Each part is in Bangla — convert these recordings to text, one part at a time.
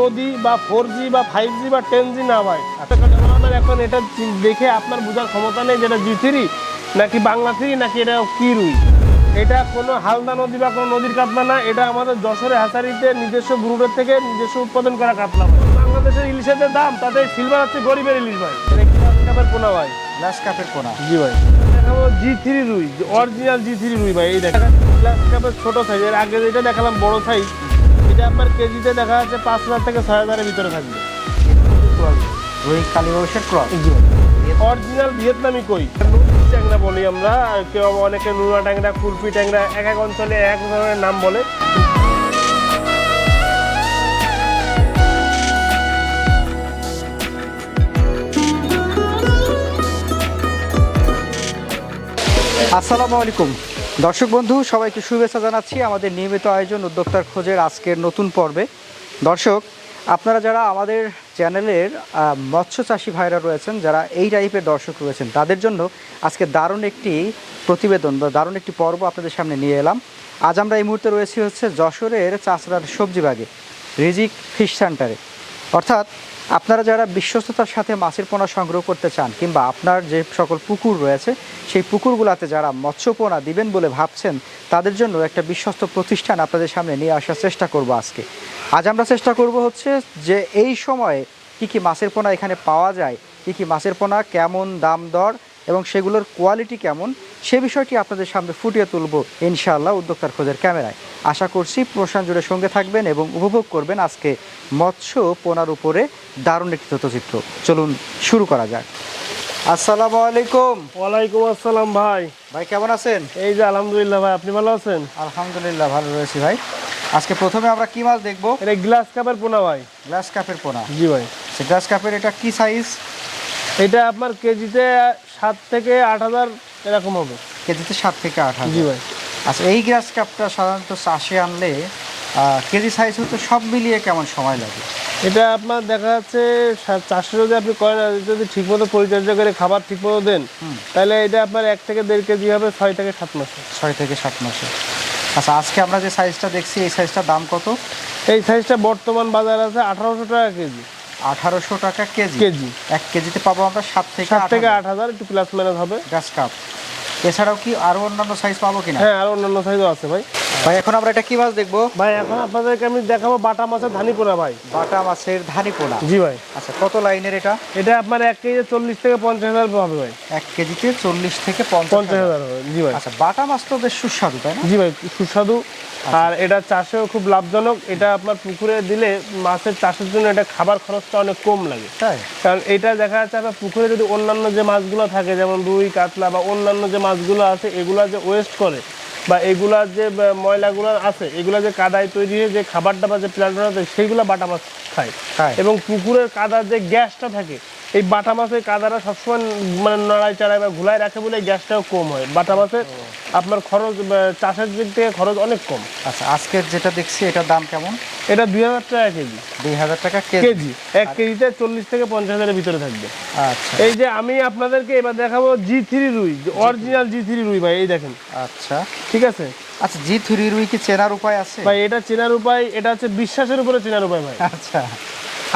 নদী বা ফোর জি বা ফাইভ জি বা টেন জি না ভাই। আপনার এখন এটা দেখে আপনার বোঝার ক্ষমতা নেই যেটা জি থ্রি নাকি বাংলা থ্রি নাকি এটা কি রুই। এটা কোনো হালদা নদী বা কোনো নদীর কাতলা না এটা আমাদের যশোরে হাসারিতে নিজস্ব গ্রুপের থেকে নিজস্ব উৎপাদন করা কাতলা বাংলাদেশের ইলিশের যে দাম তাতে সিলভার হচ্ছে গরিবের ইলিশ ভাই। এটা কি কাপের পোনা ভাই? গ্লাস কাপের কোনা জি ভাই। দেখাবো জি থ্রি রুই অরিজিনাল জি থ্রি রুই ভাই এই দেখেন। গ্লাস কাপের ছোট সাইজ এর আগে যেটা দেখালাম বড় সাইজ এটা আপনার কেজিতে দেখা যাচ্ছে পাঁচ হাজার থেকে ছয় হাজারের ভিতরে থাকবে। ক্রস। অরিজিনাল ভিয়েতনামি কই? ট্যাংরা বলি আমরা কেউ অনেকে নুনা ট্যাংরা কুলপি ট্যাংরা এক এক অঞ্চলে এক ধরনের নাম বলে। আসসালামু আলাইকুম। দর্শক বন্ধু, সবাইকে শুভেচ্ছা জানাচ্ছি আমাদের নিয়মিত আয়োজন উদ্যোক্তার খোঁজের আজকের নতুন পর্বে। দর্শক, আপনারা যারা আমাদের চ্যানেলের মৎস্য চাষি ভাইরা রয়েছেন, যারা এই টাইপের দর্শক রয়েছেন, তাদের জন্য আজকে দারুণ একটি প্রতিবেদন বা দারুণ একটি পর্ব আপনাদের সামনে নিয়ে এলাম। আজ আমরা এই মুহূর্তে রয়েছি হচ্ছে যশোরের চাষরার সবজিবাগে রিজিক ফিশ সেন্টারে। অর্থাৎ আপনারা যারা বিশ্বস্ততার সাথে মাছের পোনা সংগ্রহ করতে চান কিংবা আপনার যে সকল পুকুর রয়েছে, সেই পুকুরগুলোতে যারা মৎস্য পোনা দিবেন বলে ভাবছেন, তাদের জন্য একটা বিশ্বস্ত প্রতিষ্ঠান আপনাদের সামনে নিয়ে আসার চেষ্টা করব আজকে। আজ আমরা চেষ্টা করব হচ্ছে যে এই সময়ে কী কী মাছের পোনা এখানে পাওয়া যায়, কী কী মাছের পোনা কেমন দাম দর এবং সেগুলোর কোয়ালিটি কেমন সে বিষয়টি আপনাদের সামনে ফুটিয়ে তুলব ইনশাআল্লাহ উদ্যোক্তার খোঁজের ক্যামেরায়। আশা করছি প্রশান্ত জুড়ে সঙ্গে থাকবেন এবং উপভোগ করবেন আজকে মৎস্য পোনার উপরে দারুণ একটি তথ্যচিত্র। চলুন শুরু করা যাক। আসসালামু আলাইকুম। ওয়ালাইকুম আসসালাম ভাই। ভাই কেমন আছেন? এই যে আলহামদুলিল্লাহ ভাই আপনি ভালো আছেন? আলহামদুলিল্লাহ ভালো রয়েছি ভাই। আজকে প্রথমে আমরা কি মাছ দেখব? এটা গ্লাস কাপের পোনা ভাই। গ্লাস কাপের পোনা। জি ভাই। সে গ্লাস কাপের এটা কি সাইজ এটা আপনার কেজিতে সাত থেকে আট হাজার এরকম হবে। কেজিতে সাত থেকে আট হাজার। জি ভাই। আচ্ছা এই গ্লাস কাপটা সাধারণত চাষে আনলে কেজি সাইজ হতে সব মিলিয়ে কেমন সময় লাগে? এটা আপনার দেখা যাচ্ছে চাষে যদি আপনি করেন যদি ঠিকমতো পরিচর্যা করে খাবার ঠিকমতো দেন। তাহলে এটা আপনার এক থেকে দেড় কেজি হবে ছয় থেকে সাত মাসে। ছয় থেকে সাত মাসে। আচ্ছা আজকে আমরা যে সাইজটা দেখছি এই সাইজটার দাম কত? এই সাইজটা বর্তমান বাজার আছে আঠারোশো টাকা কেজি। আঠারোশো টাকা কেজি। কেজি। এক কেজিতে পাবো আমরা সাত থেকে সাত থেকে আট হাজার একটু প্লাস মাইনাস হবে। গাছ কাপ এছাড়াও কি আরও অন্যান্য সাইজ পাবো কিনা? হ্যাঁ আর অন্যান্য সাইজও আছে ভাই। ভাই এখন আমরা এটা কি মাছ দেখব? ভাই এখন আপনাদেরকে আমি দেখাবো বাটা মাছের ধানি পোনা ভাই। বাটা মাছের ধানি পোনা জি ভাই। আচ্ছা কত লাইনের এটা? এটা আপনার এক কেজি চল্লিশ থেকে পঞ্চাশ হাজার হবে ভাই। এক কেজিতে চল্লিশ থেকে পঞ্চাশ হাজার। হাজার হবে জি ভাই। আচ্ছা বাটা মাছ তো বেশ সুস্বাদু তাই না? জি ভাই সুস্বাদু। আর এটা চাষেও খুব লাভজনক। এটা আপনার পুকুরে দিলে মাছের চাষের জন্য এটা খাবার খরচটা অনেক কম লাগে। তাই? কারণ এটা দেখা যাচ্ছে আপনার পুকুরে যদি অন্যান্য যে মাছগুলো থাকে যেমন রুই কাতলা বা অন্যান্য যে মাছগুলো আছে এগুলা যে ওয়েস্ট করে বা এগুলা যে ময়লাগুলো আছে এগুলা যে কাদায় তৈরি হয়ে যে খাবার দাবার যে প্লান্ট আছে সেইগুলো বাটা মাছ খায় খায়। এবং পুকুরের কাদার যে গ্যাসটা থাকে এই বাটা মাছের কাদাটা সবসময় মানে নড়াই চড়াই বা ঘুলাই রাখে বলে গ্যাসটাও কম হয়। বাটা মাছের আপনার খরচ চাষের দিক থেকে খরচ অনেক কম। আচ্ছা আজকের যেটা দেখছি এটার দাম কেমন? এটা দুই হাজার টাকা কেজি। দুই হাজার টাকা কেজি। এক কেজিতে চল্লিশ থেকে পঞ্চাশ হাজারের ভিতরে থাকবে। আচ্ছা। এই যে আমি আপনাদেরকে এবার দেখাবো জি থ্রি রুই অরিজিনাল জি থ্রি রুই ভাই এই দেখেন। আচ্ছা। ঠিক আছে? আচ্ছা জি থ্রি রুই কি চেনার উপায় আছে? ভাই এটা চেনার উপায় এটা হচ্ছে বিশ্বাসের উপরে চেনার উপায় ভাই। আচ্ছা।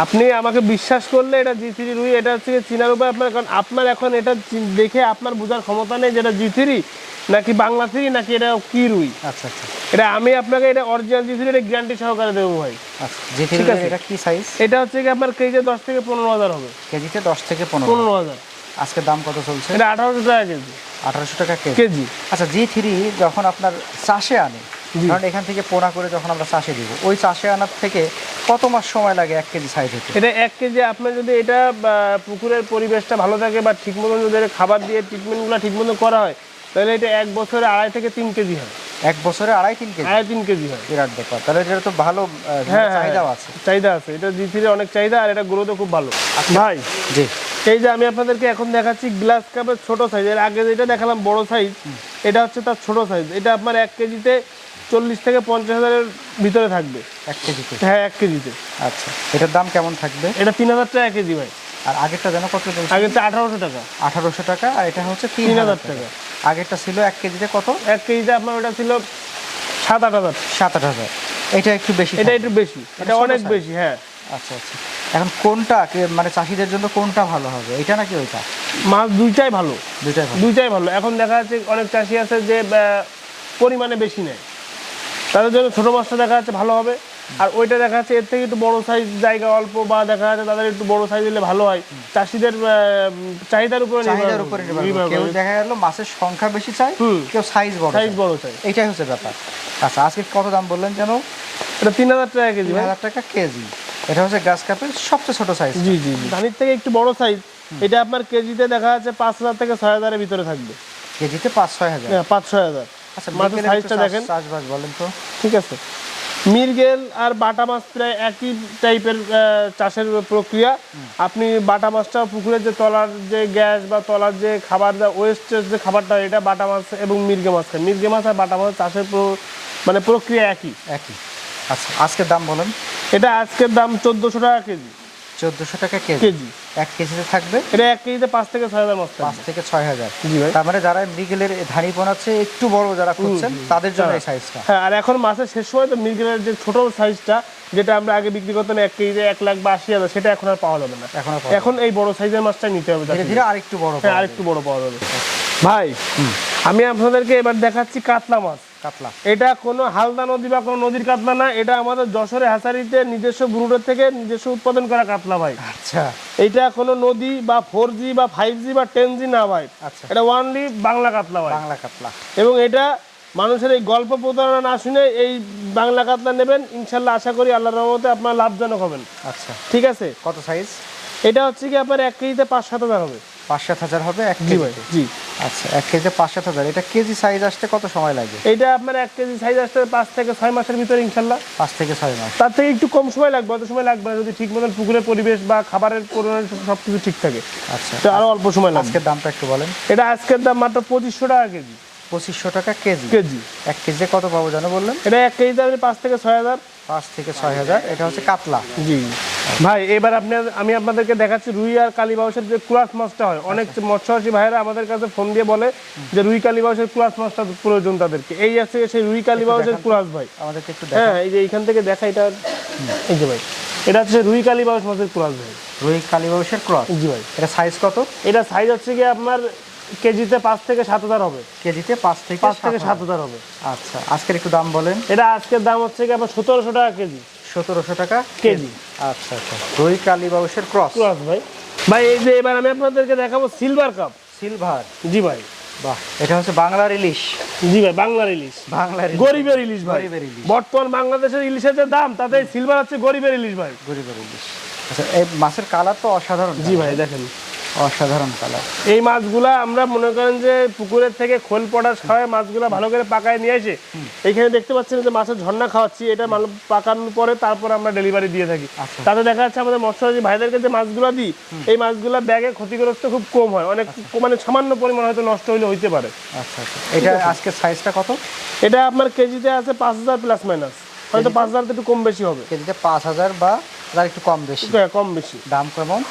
আপনি আমাকে বিশ্বাস করলে এটা জি থ্রি রুই এটা হচ্ছে চেনার উপায় আপনার কারণ আপনার এখন এটা দেখে আপনার বোঝার ক্ষমতা নেই যেটা জি থ্রি নাকি বাংলা থ্রি নাকি এটা কি রুই। আচ্ছা আচ্ছা। এটা আমি আপনাকে এটা অরিজিনাল জি থ্রি এটা গ্যারান্টি সহকারে দেবো ভাই। আচ্ছা ঠিক আছে। এটা কি সাইজ এটা হচ্ছে কি আপনার কেজিতে দশ থেকে পনেরো হাজার হবে। কেজিতে দশ থেকে পনেরো পনেরো হাজার। আজকে দাম কত চলছে? এটা আঠারোশো টাকা কেজি। আঠারোশো টাকা কেজি। আচ্ছা জি থ্রি যখন আপনার চাষে আনে। কারণ এখান থেকে পোনা করে যখন আমরা চাষে দিব ওই চাষে আনার থেকে কত মাস সময় লাগে এক কেজি সাইজ হতে? এটা এক কেজি আপনার যদি এটা পুকুরের পরিবেশটা ভালো থাকে বা ঠিক মতন যদি খাবার দিয়ে ট্রিটমেন্টগুলো ঠিক মতন করা হয় তাহলে এটা এক বছরে আড়াই থেকে তিন কেজি হয়। এক বছরে আড়াই তিন কেজি? আড়াই তিন কেজি হয়। বিরাট ব্যাপার। তাহলে এটা তো ভালো হ্যাঁ হ্যাঁ, চাহিদাও আছে। চাহিদা আছে। এটা জি অনেক চাহিদা আর এটা গ্রোথও খুব ভালো। ভাই জি। এই যে আমি আপনাদেরকে এখন দেখাচ্ছি গ্লাস কাপের ছোট সাইজ এর আগে যেটা দেখালাম বড় সাইজ এটা হচ্ছে তার ছোট সাইজ এটা আপনার এক কেজিতে চল্লিশ থেকে পঞ্চাশ হাজারের ভিতরে থাকবে। এক কেজিতে? হ্যাঁ এক কেজিতে। আচ্ছা এটার দাম কেমন থাকবে? এটা তিন হাজার টাকা কেজি ভাই। আর আগেরটা যেন কত আগে তো আঠারোশো টাকা। আঠারোশো টাকা আর এটা হচ্ছে তিন হাজার হাজার টাকা। আগেরটা ছিল এক কেজিতে কত? এক কেজিতে আপনার ওটা ছিল সাত আট হাজার। সাত আট হাজার। এটা একটু বেশি এটা একটু বেশি। এটা অনেক বেশি হ্যাঁ। আচ্ছা আচ্ছা। এখন কোনটা মানে চাষিদের জন্য কোনটা ভালো হবে? এটা নাকি ওইটা? মাছ দুইটাই ভালো। দুইটাই ভালো। দুইটাই ভালো। এখন দেখা যাচ্ছে অনেক চাষি আছে যে পরিমাণে বেশি নেয়। তাদের জন্য ছোটো মাছটা দেখা যাচ্ছে ভালো হবে। আর ওইটা দেখা যাচ্ছে এর থেকে একটু বড় সাইজ জায়গা অল্প বা দেখা যাচ্ছে তাদের একটু বড় সাইজ হলে ভালো হয়। চাষিদের চাহিদার উপরে চাহিদার উপরে। কেউ দেখা গেল মাছের সংখ্যা বেশি চাই কেউ সাইজ বড় সাইজ। বড় চাই এইটাই হচ্ছে ব্যাপার। আচ্ছা আজকে কত দাম বললেন যেন? এটা তিন হাজার টাকা কেজি তিন হাজার টাকা কেজি। এটা হচ্ছে গাছ কাপের সবচেয়ে ছোট সাইজ জি জি জি। ধানের থেকে একটু বড় সাইজ এটা আপনার কেজিতে দেখা যাচ্ছে পাঁচ হাজার থেকে ছয় হাজারের ভিতরে থাকবে। কেজিতে পাঁচ ছয় হাজার। হ্যাঁ, পাঁচ ছয় হাজার। আচ্ছা মাছের বিকেলের সাইজটা দেখেন। চাষবাস বলেন তো। ঠিক আছে। মিরগেল আর বাটা মাছ প্রায় একই টাইপের চাষের প্রক্রিয়া। আপনি বাটা মাছটা পুকুরের যে তলার যে গ্যাস বা তলার যে খাবার যা ওয়েস্টের যে খাবারটা এটা বাটা মাছ এবং মির্গে মাছ খায়। মির্গে মাছ আর বাটা মাছ চাষের মানে প্রক্রিয়া একই। একই। আচ্ছা আজকের দাম বলেন। এটা আজকের দাম চোদ্দোশো টাকা কেজি। চোদ্দোশো টাকা কেজি। কেজি। এক কেজিতে থাকবে? এটা এক কেজিতে পাঁচ থেকে ছয় হাজার মাছ পাঁচ থেকে ছয় হাজার। জি ভাই। তার মানে যারা মৃগেলের ধানি পোনাচ্ছে একটু বড় যারা খুঁজছেন তাদের জন্য এই সাইজটা হ্যাঁ আর এখন মাছের শেষ সময় তো মির্গেলের যে ছোট সাইজটা যেটা আমরা আগে বিক্রি করতাম এক কেজিতে এক লাখ বা আশি হাজার সেটা এখন আর পাওয়া যাবে না। এখন এখন এই বড় সাইজের মাছটা নিতে হবে ধীরে ধীরে আরেকটু বড় হ্যাঁ আরেকটু বড় পাওয়া যাবে। ভাই আমি আপনাদেরকে এবার দেখাচ্ছি কাতলা মাছ। কাতলা। এটা কোনো হালদা নদী বা কোনো নদীর কাতলা না এটা আমাদের যশোরে হাসারিতে নিজস্ব ব্রুডের থেকে নিজস্ব উৎপাদন করা কাতলা ভাই। আচ্ছা। এটা কোনো নদী বা ফোর জি বা ফাইভ জি বা টেন জি না ভাই। আচ্ছা। এটা ওয়ানলি বাংলা কাতলা ভাই। বাংলা কাতলা। এবং এটা মানুষের এই গল্প প্রতারণা না শুনে এই বাংলা কাতলা নেবেন ইনশাল্লাহ আশা করি আল্লাহর রহমতে আপনার লাভজনক হবেন। আচ্ছা। ঠিক আছে? কত সাইজ এটা হচ্ছে কি আপনার এক কেজিতে পাঁচ সাত হাজার হবে। পাঁচ সাত হাজার হবে এক জি ভাই কেজিতে জি। আচ্ছা এক পাঁচ সাত হাজার। এটা কেজি সাইজ আসতে কত সময় লাগে? এইটা আপনার এক কেজি সাইজ আসতে পাঁচ থেকে ছয় মাসের ভিতরে ইনশাল্লাহ। পাঁচ থেকে ছয় মাস। তার থেকে একটু কম সময় লাগবে অত সময় লাগবে না যদি ঠিক মতন পুকুরের পরিবেশ বা খাবারের পরিমাণ সব কিছু ঠিক থাকে। আচ্ছা। তো আরও অল্প সময় লাগবে। আজকের দামটা একটু বলেন। এটা আজকের দাম মাত্র পঁচিশশো টাকা কেজি। পঁচিশশো টাকা কেজি? কেজি। এক কেজিতে কত পাবো জানো বললেন? এটা এক কেজিতে আপনি পাঁচ থেকে ছয় হাজার। পাঁচ থেকে ছয় হাজার। এটা হচ্ছে কাতলা। জি। ভাই এবার আপনি আমি আপনাদেরকে দেখাচ্ছি রুই আর কালীবাউসের যে কুলাস মাছটা হয়। অনেক মৎস্যচাষী ভাইরা আমাদের কাছে ফোন দিয়ে বলে যে রুই কালীবাউসের কুলাস মাছটা প্রয়োজন তাদেরকে। এই আছে সেই রুই কালীবাউসের। কুলাস ভাই। আমাদেরকে একটু হ্যাঁ এই যে এইখান থেকে দেখা এটা এই যে ভাই এটা হচ্ছে রুই কালীবাউস মাছের কুলাস ভাই। রুই কালীবাউসের ক্রস? জি ভাই। এটা সাইজ কত? এটা সাইজ হচ্ছে কি আপনার কেজিতে পাঁচ থেকে সাত হাজার হবে। কেজিতে পাঁচ থেকে পাঁচ থেকে সাত সাত হাজার। হবে। আচ্ছা আজকের একটু দাম বলেন। এটা আজকের দাম হচ্ছে কি আপনার সতেরোশো টাকা কেজি। সতেরোশো টাকা কেজি। আচ্ছা আচ্ছা। রুই কালীবাউসের ক্রস? ক্রস ভাই। ভাই এই যে এবার আমি আপনাদেরকে দেখাবো সিলভার কাপ। সিলভার? জি ভাই। বাহ এটা হচ্ছে বাংলার ইলিশ। জি ভাই বাংলার ইলিশ। বাংলার গরিবের ইলিশ ভাই। বর্তমান বাংলাদেশের ইলিশের যে দাম তাতে সিলভার হচ্ছে গরিবের ইলিশ ভাই। গরিবের ইলিশ। আচ্ছা এই মাছের কালার তো অসাধারণ। জি ভাই দেখেন। অসাধারণ কালার। এই মাছগুলা আমরা মনে করেন যে পুকুরের থেকে খোল পড়ার সময় মাছগুলা ভালো করে পাকায় নিয়ে এসে এইখানে দেখতে পাচ্ছেন যে মাছের ঝর্ণা খাওয়াচ্ছি এটা মাল- পাকানোর পরে তারপর আমরা ডেলিভারি দিয়ে থাকি। আচ্ছা। তাতে দেখা যাচ্ছে আমাদের মৎস্যজীবী ভাইদেরকে যে মাছগুলো দিই এই মাছগুলা ব্যাগে ক্ষতিগ্রস্ত খুব কম হয়। অনেক মানে সামান্য পরিমাণ হয়তো নষ্ট হলে হইতে পারে। আচ্ছা আচ্ছা। এটা আজকে সাইজটা কত? এটা আপনার কেজিতে আছে পাঁচ হাজার প্লাস মাইনাস হয়তো পাঁচ হাজার একটু কম বেশি হবে। কেজিতে পাঁচ হাজার বা তার একটু কম বেশি? হ্যাঁ, কম বেশি। দাম কেমন?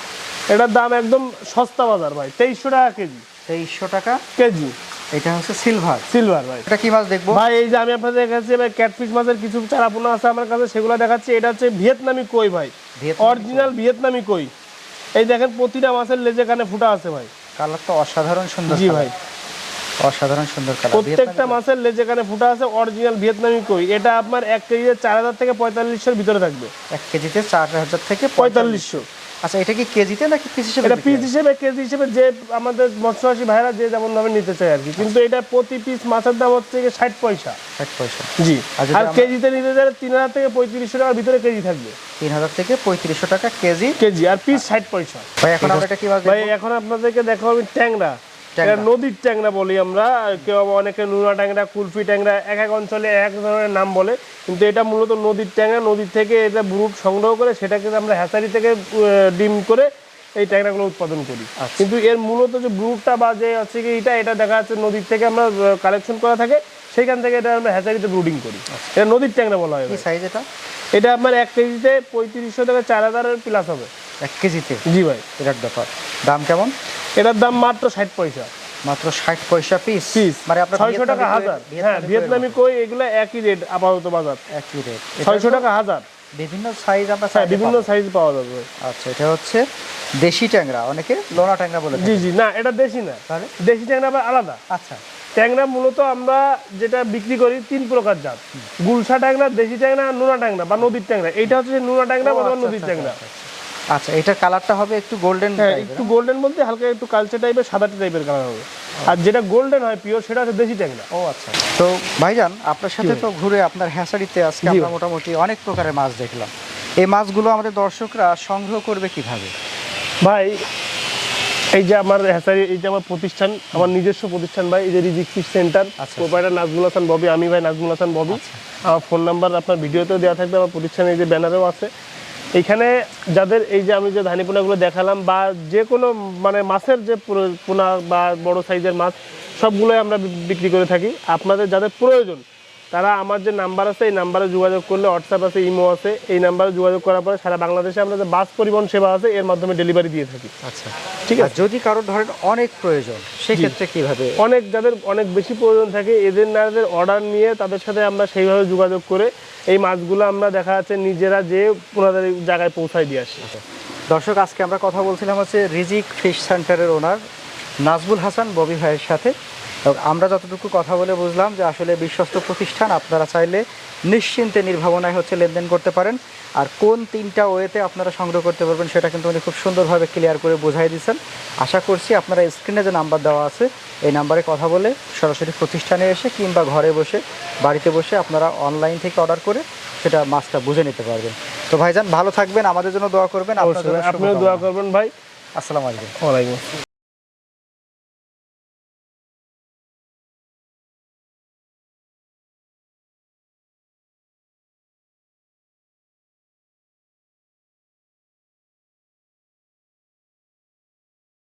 এটার দাম একদম সস্তা বাজার ভাই তেইশশো টাকা কেজি। তেইশশো টাকা? কেজি। এটা হচ্ছে সিলভার। সিলভার ভাই। এটা কি মাছ দেখব? ভাই এই যে আমি আপনাদের দেখাচ্ছি এবার ক্যাটফিশ মাছের কিছু চারাপোনা আছে আমার কাছে সেগুলো দেখাচ্ছি। এটা হচ্ছে ভিয়েতনামি কই ভাই। অরিজিনাল ভিয়েতনামি কই। এই দেখেন প্রতিটা মাছের লেজে কানে ফুটা আছে ভাই। কালার তো অসাধারণ সুন্দর জি ভাই। অসাধারণ সুন্দর কালার প্রত্যেকটা মাছের লেজে কানে ফুটা আছে অরিজিনাল ভিয়েতনামি কই। এটা আপনার এক কেজিতে চার হাজার থেকে পঁয়তাল্লিশশোর ভিতরে থাকবে। এক কেজিতে চার হাজার থেকে পঁয়তাল্লিশশো। আচ্ছা এটা কি কেজিতে নাকি পিস হিসেবে এটা পিস হিসেবে কেজি হিসেবে যে আমাদের মৎস্যবাসী ভাইরা যে যেমন ভাবে নিতে চায় আর কি। কিন্তু এটা প্রতি পিস মাছের দাম হচ্ছে গিয়ে ষাট পয়সা। ষাট পয়সা। জি। আর আর কেজিতে নিতে গেলে তিন হাজার থেকে পঁয়ত্রিশশো টাকার ভিতরে কেজি থাকবে। তিন হাজার থেকে পঁয়ত্রিশশো টাকা কেজি। কেজি আর পিস ষাট পয়সা। ভাই এখন আমরা এটা কি ভাই এখন আপনাদেরকে দেখো আমি ট্যাংরা। নদীর ট্যাংরা বলি আমরা কেউ অনেকে নুনা ট্যাংরা কুলফি ট্যাংরা এক এক অঞ্চলে এক এক ধরনের নাম বলে। কিন্তু এটা মূলত নদীর ট্যাংরা নদীর থেকে এটা ব্রুট সংগ্রহ করে সেটাকে আমরা হ্যাচারি থেকে ডিম করে এই ট্যাংরাগুলো উৎপাদন করি। আচ্ছা। কিন্তু এর মূলত যে ব্রুটটা বা যে হচ্ছে কি এটা এটা দেখা যাচ্ছে নদীর থেকে আমরা কালেকশন করা থাকে সেখান থেকে এটা আমরা হ্যাচারিতে ব্রুডিং করি। এটা নদীর ট্যাংরা বলা হয়। সাইজ এটা? এটা আপনার এক কেজিতে পঁয়ত্রিশশো থেকে চার হাজারের প্লাস হবে। এক কেজিতে? জি ভাই। বিরাট ব্যাপার। দাম কেমন? এটার দাম মাত্র ষাট পয়সা। মাত্র ষাট পয়সা পিস পিস মানে আপনার ছয়শো টাকা হাজার। হ্যাঁ ভিয়েতনামি কই এগুলো একই রেট আপাতত বাজার। একই রেট ছয়শো টাকা হাজার। বিভিন্ন সাইজ হ্যাঁ বিভিন্ন সাইজ পাওয়া যাবে। আচ্ছা এটা হচ্ছে দেশি ট্যাংরা। অনেকে লোনা ট্যাংরা বলে জি জি। না এটা দেশি না। তাহলে? দেশি ট্যাংরা আবার আলাদা। আচ্ছা। ট্যাংরা মূলত আমরা যেটা বিক্রি করি তিন প্রকার জাত। গুলশা ট্যাংরা দেশি ট্যাংরা নোনা ট্যাংরা বা নদীর ট্যাংরা। এইটা হচ্ছে নোনা ট্যাংরা বা আচ্ছা, নদীর আচ্ছা, ট্যাংরা। আচ্ছা, আচ্ছা এটার কালারটা হবে একটু গোল্ডেন হ্যাঁ একটু গোল্ডেন বলতে হালকা একটু কালচে টাইপের সাদা টাইপের কালার হবে। আর যেটা গোল্ডেন হয় পিওর সেটা হচ্ছে দেশি ট্যাংরা। ও আচ্ছা তো ভাইজান আপনার সাথে তো ঘুরে আপনার হ্যাসারিতে আজকে আমরা মোটামুটি অনেক প্রকারের মাছ দেখলাম। এই মাছগুলো আমাদের দর্শকরা সংগ্রহ করবে কীভাবে? ভাই এই যে আমার হ্যাসারি এই যে আমার প্রতিষ্ঠান আমার নিজস্ব প্রতিষ্ঠান ভাই এই যে রিজিক ফিশ সেন্টার আচ্ছা। প্রোপাইটার নাজমুল হাসান ববি আমি ভাই নাজমুল হাসান ববি। আমার ফোন নাম্বার আপনার ভিডিওতেও দেওয়া থাকবে আমার প্রতিষ্ঠানে এই যে ব্যানারেও আছে। এইখানে যাদের এই যে আমি যে ধানি পোনাগুলো দেখালাম বা যে কোনো মানে মাছের যে পোনা বা বড় সাইজের মাছ, সবগুলোই আমরা বিক্রি করে থাকি। আপনাদের যাদের প্রয়োজন তারা আমার যে নাম্বার আছে এই নাম্বারে যোগাযোগ করলে হোয়াটসঅ্যাপ আছে ইমো আছে। এই নাম্বারে যোগাযোগ করার পরে সারা বাংলাদেশে আমরা যে বাস পরিবহন সেবা আছে এর মাধ্যমে ডেলিভারি দিয়ে থাকি। আচ্ছা। ঠিক আছে? যদি কারোর ধরেন অনেক প্রয়োজন সেক্ষেত্রে কীভাবে? অনেক যাদের অনেক বেশি প্রয়োজন থাকে এদের নাদের অর্ডার নিয়ে তাদের সাথে আমরা সেইভাবে যোগাযোগ করে এই মাছগুলো আমরা দেখা যাচ্ছে নিজেরা যে ওনাদের জায়গায় পৌঁছায় দিয়ে আসি। দর্শক আজকে আমরা কথা বলছিলাম হচ্ছে রিজিক ফিশ সেন্টারের ওনার নাজবুল হাসান ববি ভাইয়ের সাথে। আমরা যতটুকু কথা বলে বুঝলাম যে আসলে বিশ্বস্ত প্রতিষ্ঠান আপনারা চাইলে নিশ্চিন্তে নির্ভাবনায় হচ্ছে লেনদেন করতে পারেন। আর কোন তিনটা ওয়েতে আপনারা সংগ্রহ করতে পারবেন সেটা কিন্তু উনি খুব সুন্দরভাবে ক্লিয়ার করে বোঝাই দিচ্ছেন আশা করছি আপনারা স্ক্রিনে যে নাম্বার দেওয়া আছে এই নাম্বারে কথা বলে সরাসরি প্রতিষ্ঠানে এসে কিংবা ঘরে বসে বাড়িতে বসে আপনারা অনলাইন থেকে অর্ডার করে সেটা মাছটা বুঝে নিতে পারবেন। তো ভাইজান ভালো থাকবেন আমাদের জন্য দোয়া করবেন আপনার দোয়া করবেন ভাই। আসসালামু আলাইকুম। ওয়ালাইকুম আসসালাম।